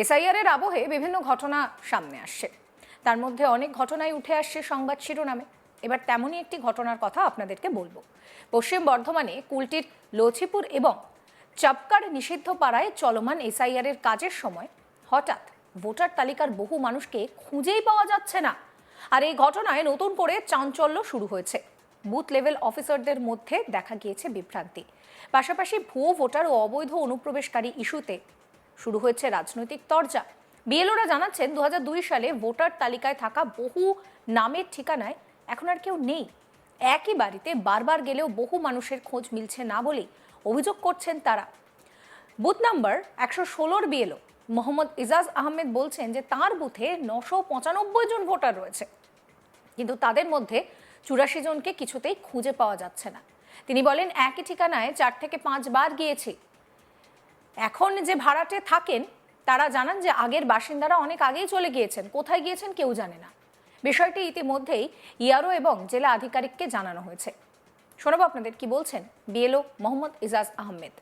SIR এর আবহে বিভিন্ন ঘটনা সামনে আসছে। তার মধ্যে অনেক ঘটনাই উঠে আসছে সংবাদ শিরোনামে। এবার তেমনই একটি ঘটনার কথা আপনাদেরকে বলব। পশ্চিম বর্ধমানে কুলটির লছিপুর এবং চাপকার নিষিদ্ধ পাড়ায় চলমান এসআইআর এর কাজের সময় হঠাৎ ভোটার তালিকার বহু মানুষকে খুঁজেই পাওয়া যাচ্ছে না। আর এই ঘটনায় নতুন করে চাঞ্চল্য শুরু হয়েছে। বুথ লেভেল অফিসারদের মধ্যে দেখা গিয়েছে বিভ্রান্তি। পাশাপাশি ভুয়ো ভোটার ও অবৈধ অনুপ্রবেশকারী ইস্যুতে শুরু হয়েছে রাজনৈতিক তরজা। বিএলওরা জানাচ্ছেন দু হাজার দুই সালে ভোটার তালিকায় থাকা বহু নামের ঠিকানায় এখন আর কেউ নেই। একই বাড়িতে বারবার গেলেও বহু মানুষের খোঁজ মিলছে না বলেই অভিযোগ করছেন তারা। বুথ নাম্বার একশো ষোলোর বিএলও মোহাম্মদ ইজাজ আহমেদ বলছেন যে তার বুথে নশো পঁচানব্বই জন ভোটার রয়েছে। কিন্তু তাদের মধ্যে চুরাশি জনকে কিছুতেই খুঁজে পাওয়া যাচ্ছে না। তিনি বলেন, একই ঠিকানায় চার থেকে পাঁচবার গিয়েছি। এখন যে ভাড়াটে থাকেন তারা জানান যে আগের বাসিন্দারা অনেক আগেই চলে গিয়েছেন কোথায় গিয়েছেন কেউ জানে না বিষয়টি ইতিমধ্যেই ইয়ারও এবং জেলা আধিকারিককে জানানো হয়েছে শোনাবো আপনাদের কি বলছেন বিএলও মোহাম্মদ ইজাজ আহমেদ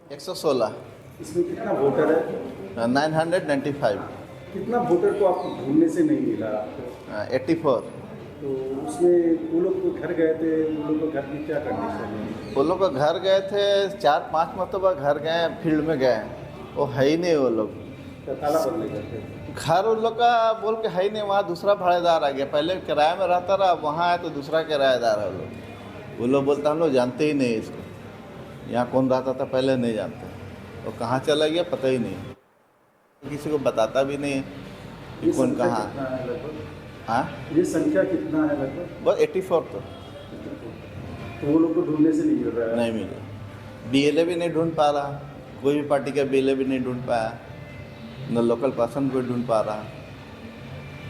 एक सौ सोलह इसमें कितना वोटर है नाइन हंड्रेड नाइन्टी फाइव कितना वोटर को आपको ढूंढने से नहीं मिला आपको एट्टी फोर तो उसमें वो लोग तो घर गए थे वो लोग को घर की क्या कंडीशन वो लोग का घर गए थे चार पाँच मरतबा घर गए फ़ील्ड में गए। वो है ही नहीं वो लोग। तो घर उन लोग का बोल के है ही नहीं वहाँ दूसरा भाड़ेदार आ गया। पहले किराए में रहता रहा वहाँ आया तो दूसरा किराएदार है वो लोग। वो लोग बोलते हम लोग जानते ही नहीं इसको। यहाँ कौन रहता था पहले नहीं जानते। वो कहाँ चला गया पता ही नहीं। किसी को बताता भी नहीं कि कौन कहाँ है? ये संख्या कितना है लगभग बस एट्टी फोर तो। तो वो लोग को ढूँढने से नहीं मिल रहा है। नहीं मिले बीएलए भी नहीं ढूंढ पा रहा। कोई भी पार्टी का बीएलए भी नहीं ढूंढ पाया। न लोकल पर्सन को ढूंढ पा रहा।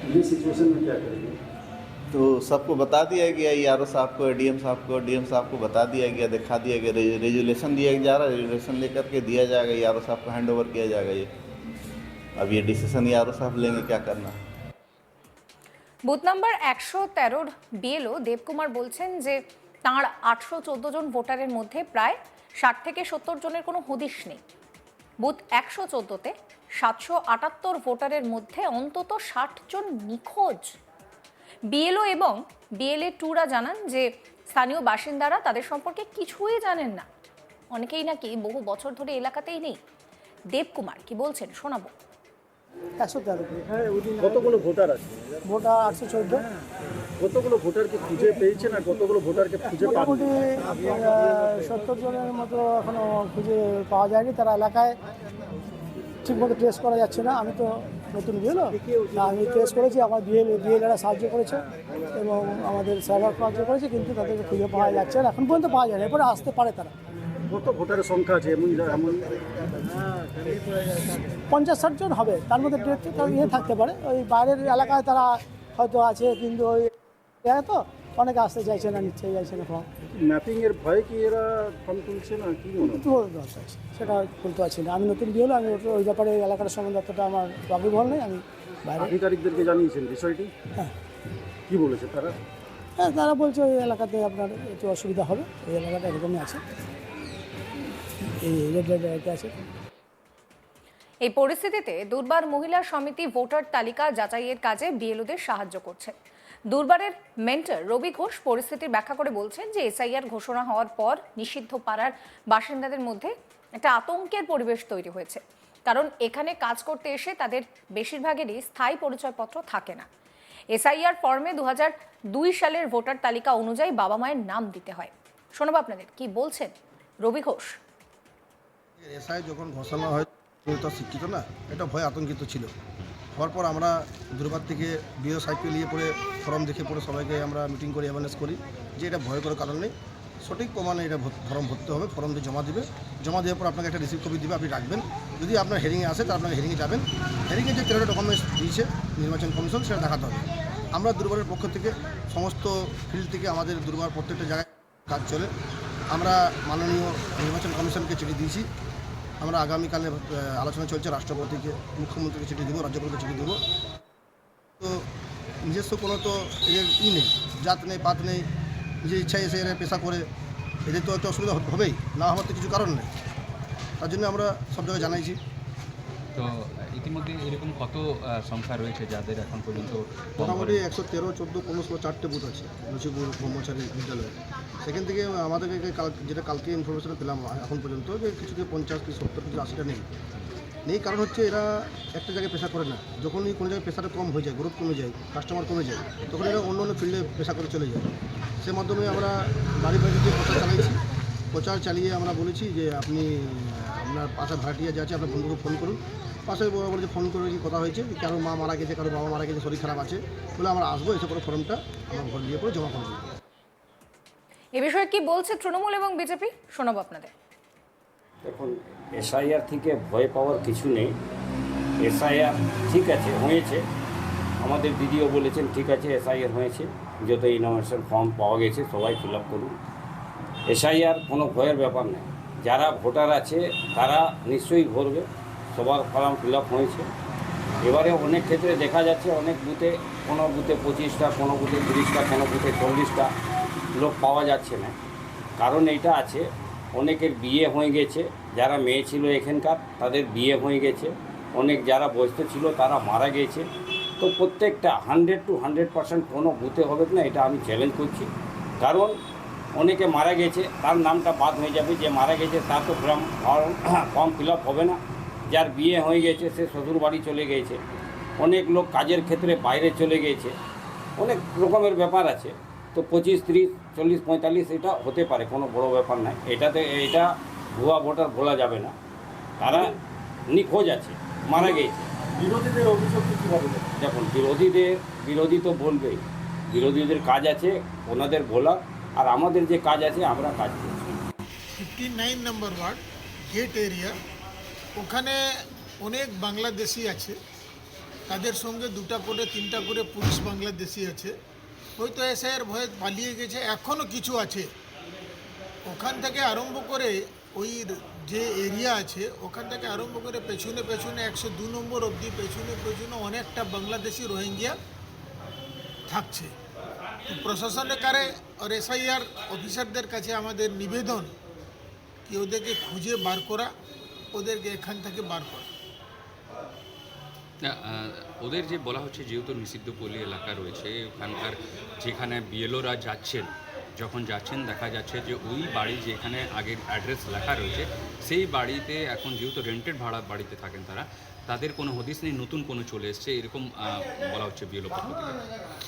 ये सिचुएशन में क्या करेंगे? तो सबको बता दिया गया यारो साहब को डीएम साहब को डीएम साहब को बता दिया गया दिखा दिया गया रेजुलेशन दिया जा रहा है। रेजुलेशन लेकर के दिया जाएगा यारो साहब को हैंड ओवर किया जाएगा ये। अब ये डिसीज़न यारो साहब लेंगे क्या करना। है বুথ নাম্বার একশো তেরোর বিএলও দেবকুমার বলছেন যে তাঁর আটশো চোদ্দ জন ভোটারের মধ্যে প্রায় ষাট থেকে সত্তর জনের কোনো হদিশ নেই। বুথ একশো চোদ্দোতে সাতশো আটাত্তর ভোটারের মধ্যে অন্তত ষাট জন নিখোঁজ। বিএলও এবং বিএলএ টুরা জানান যে স্থানীয় বাসিন্দারা তাদের সম্পর্কে কিছুই জানেন না। অনেকেই নাকি বহু বছর ধরে এলাকাতেই নেই। দেবকুমার কি বলছেন শোনাবো। একশো তেরো। কতগুলো ভোটার আছে? ভোটা আটশো চোদ্দ। কতগুলো ভোটারকে খুঁজে পেয়েছেন আর কতগুলো ভোটারকে খুঁজে মোটামুটি সত্তর জনের মতো এখনও খুঁজে পাওয়া যায়নি। তারা এলাকায় ঠিকমতো টেস্ট করা যাচ্ছে না। আমি তো নতুন বিয়েলো আমি ট্রেস করেছি। আমার বিএল বিএলএরা সাহায্য করেছে এবং আমাদের সার্ভার সাহায্য করেছে কিন্তু তাদেরকে খুঁজে পাওয়া যাচ্ছে না। এখন পর্যন্ত পাওয়া যায় না এরপরে আসতে পারে তারা। কত ভোটারের সংখ্যা আছে? এমন এমন পঞ্চাশ ষাট জন হবে। তার মধ্যে ইয়ে থাকতে পারে। ওই বাইরের এলাকায় তারা হয়তো আছে কিন্তু ওই তো অনেকে আসতে চাইছে না নিচ্ছে চাইছে না ফর্ম ম্যাপিং এর ভয়ে কি এরা ফর্ম তুলছে না? কি মনে সেটা বলতে পারছি না। আমি নতুন বিয়ে হলো আমি ওই ব্যাপারে এলাকার সম্বন্ধে অতটা আমার ওয়াকিবহল নেই। আমি বাইরে আধিকারিকদেরকে জানিয়েছেন বিষয়টি? হ্যাঁ। কি বলেছে তারা? হ্যাঁ তারা বলছে ওই এলাকাতে আপনার একটু অসুবিধা হবে। এই এলাকাটা এরকমই আছে। এই পরিস্থিতিতে দুর্বার মহিলা সমিতি ভোটার তালিকা যাচাইয়ের কাজে বিএলওদের সাহায্য করছে। দুর্বারের মেন্টর রবি ঘোষ পরিস্থিতির ব্যাখ্যা করে বলছেন যে এসআইআর ঘোষণা হওয়ার পর নিষিদ্ধ পাড়ার বাসিন্দাদের মধ্যে একটা আতঙ্কের পরিবেশ তৈরি হয়েছে। কারণ এখানে কাজ করতে এসে তাদের বেশিরভাগেরই স্থায়ী পরিচয়পত্র থাকে না। এসআইআর ফর্মে দু দুই সালের ভোটার তালিকা অনুযায়ী বাবা মায়ের নাম দিতে হয়। শোনাবো আপনাদের কি বলছেন রবি ঘোষ। এসআই যখন ঘোষণা হয় তো শিক্ষিত না, এটা ভয় আতঙ্কিত ছিল। হওয়ার পর আমরা দুর্বার থেকে বিও সাইকেল নিয়ে পরে ফর্ম দেখে পরে সবাইকে আমরা মিটিং করি অ্যাওয়ারনেস করি যে এটা ভয় করার কারণ নেই। সঠিক প্রমাণে এটা ফর্ম ভরতে হবে ফর্ম দিয়ে জমা দেবে। জমা দেওয়ার পর আপনাকে একটা রিসিভ কপি দিবে, আপনি রাখবেন। যদি আপনার হেরিংয়ে আসে, তাহলে আপনাকে হেরিংয়ে যাবেন। হেরিংয়ে যে তেরোটা ডকুমেন্টস দিয়েছে নির্বাচন কমিশন, সেটা দেখাতে হবে। আমরা দুর্বারের পক্ষ থেকে সমস্ত ফিল্ড থেকে আমাদের দুর্বার প্রত্যেকটা জায়গায় কাজ চলে। আমরা মাননীয় নির্বাচন কমিশনকে চিঠি দিয়েছি। আমরা আগামীকালে আলোচনা চলছে রাষ্ট্রপতিকে মুখ্যমন্ত্রীকে চিঠি দেবো রাজ্যপালকে চিঠি দেবো। তো নিজস্ব কোনো তো এদের ই নেই জাত নেই পাত নেই যে ইচ্ছায় এসে এরা পেশা করে এদের তো একটা অসুবিধা হবেই না হওয়ার তো কিছু কারণ নেই। তার জন্য আমরা সব জায়গায় জানাইছি। তো ইতিমধ্যে এরকম কত সংখ্যা রয়েছে যাদের এখন পর্যন্ত মোটামুটি একশো তেরো চোদ্দ পনেরো ষোলো চারটে বুথ আছে লুচিপুর ব্রহ্মচারী বিদ্যালয়ে। সেখান থেকে আমাদেরকে কাল যেটা কালকে ইনফরমেশন পেলাম এখন পর্যন্ত যে কিছু কিছুতে পঞ্চাশ কি সত্তর কিছু আশিটা নেই। নেই কারণ হচ্ছে এরা একটা জায়গায় পেশা করে না। যখনই কোনো জায়গায় পেশাটা কম হয়ে যায় গ্রোথ কমে যায় কাস্টমার কমে যায়, তখন এরা অন্য অন্য ফিল্ডে পেশা করে চলে যায়। সে মাধ্যমে আমরা বাড়ি বাড়ি গিয়ে প্রচার চালাইছি, প্রচার চালিয়ে আমরা বলেছি যে আপনি, আপনার পাশে ভাড়াটিয়া যে আছে, আপনার বন্ধুকে ফোন করুন। পাশে বলে যে ফোন করে কি কথা হয়েছে, যে কারও মা মারা গেছে, কারও বাবা মারা গেছে, শরীর খারাপ আছে, বলে আমরা আসব, এসে করে ফর্মটা আমরা ঘর নিয়ে পরে জমা করব এ বিষয়ে কি বলছে তৃণমূল এবং বিজেপি? শোনাবো আপনাদের। দেখুন, এসআইআর থেকে ভয় পাওয়ার কিছু নেই। এসআইআর ঠিক আছে, হয়েছে। আমাদের দিদিও বলেছেন, ঠিক আছে, এসআইআর হয়েছে। যত ইনোভেশন ফর্ম পাওয়া গেছে, সবাই ফিল আপ করুন। এসআইআর কোনো ভয়ের ব্যাপার নেই। যারা ভোটার আছে, তারা নিশ্চয়ই ভরবে। সবার ফর্ম ফিল আপ হয়েছে। এবারে অনেক ক্ষেত্রে দেখা যাচ্ছে, অনেক বুথে, কোনো বুথে পঁচিশটা, কোনো বুথে তিরিশটা, কোনো বুথে চল্লিশটা। লোক পাওয়া যাচ্ছে না। কারণ এইটা আছে, অনেকের বিয়ে হয়ে গেছে, যারা মেয়ে ছিল এখানকার, তাদের বিয়ে হয়ে গেছে। অনেক যারা বয়স্ক ছিল, তারা মারা গেছে। তো প্রত্যেকটা হান্ড্রেড টু হান্ড্রেড পার্সেন্ট কোনো বুথে হবে না, এটা আমি চ্যালেঞ্জ করছি। কারণ অনেকে মারা গেছে, তার নামটা বাদ হয়ে যাবে, যে মারা গেছে, তার তো ফর্ম ফর্ম ফিল আপ হবে না। যার বিয়ে হয়ে গেছে, সে শ্বশুর বাড়ি চলে গেছে। অনেক লোক কাজের ক্ষেত্রে বাইরে চলে গেছে। অনেক রকমের ব্যাপার আছে। তো পঁচিশ তিরিশ চল্লিশ পঁয়তাল্লিশ এটা হতে পারে কোনো বড় ব্যাপার নাই এটাতে এটা ভুয়া ভোটার বলা যাবে না। তারা নিখোঁজ আছে মারা গেছে। বিরোধীদের অভিযোগ কীভাবে দেখুন বিরোধীদের বিরোধী তো বলবেই। বিরোধীদের কাজ আছে ওনাদের বলা আর আমাদের যে কাজ আছে আমরা কাজ করছি। ফিফটি নাইন নম্বর ওয়ার্ড গেট এরিয়া ওখানে অনেক বাংলাদেশি আছে। তাদের সঙ্গে দুটা করে তিনটা করে পুলিশ বাংলাদেশি আছে। হয়তো এসআইয়ের ভয়ে পালিয়ে গেছে এখনও কিছু আছে। ওখান থেকে আরম্ভ করে ওই যে এরিয়া আছে, ওখান থেকে আরম্ভ করে পেছনে পেছনে একশো দু নম্বর অবধি পেছনে পেছনে অনেকটা বাংলাদেশি রোহিঙ্গিয়া থাকছে। প্রশাসনের কারে আর এসআইআর অফিসারদের কাছে আমাদের নিবেদন, কি ওদেরকে খুঁজে বার করা, ওদেরকে এখান থেকে বার করা। ওদের যে বলা হচ্ছে যেহেতু নিষিদ্ধ পল্লী এলাকা রয়েছে, ওখানকার যেখানে বিএলওরা যাচ্ছেন, যখন যাচ্ছেন দেখা যাচ্ছে যে ওই বাড়ি যেখানে আগের অ্যাড্রেস লেখা রয়েছে, সেই বাড়িতে এখন যেহেতু রেন্টেড ভাড়া বাড়িতে থাকেন তারা, তাদের কোনো হদিস নেই, নতুন কোনো চলে এসছে, এরকম বলা হচ্ছে বিএলও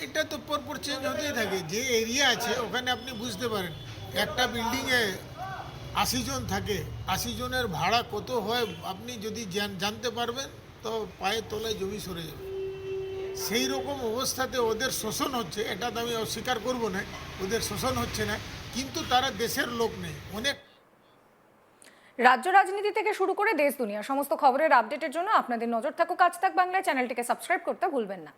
এটা তো পরপর চেঞ্জ হতেই থাকে, যে এরিয়া আছে ওখানে আপনি বুঝতে পারেন, একটা বিল্ডিংয়ে আশি জন থাকে, আশি জনের ভাড়া কত হয়, আপনি যদি জানতে পারবেন তো পায়ের তলায় জমি সরে যাবে। সেই রকম অবস্থাতে ওদের শোষণ হচ্ছে, এটা তো আমি অস্বীকার করব না, ওদের শোষণ হচ্ছে না, কিন্তু তারা দেশের লোক নেই। অনেক রাজ্য রাজনীতি থেকে শুরু করে দেশ দুনিয়া, সমস্ত খবরের আপডেটের জন্য আপনাদের নজর থাকুক আজ থাক বাংলায়। চ্যানেলটিকে সাবস্ক্রাইব করতে ভুলবেন না।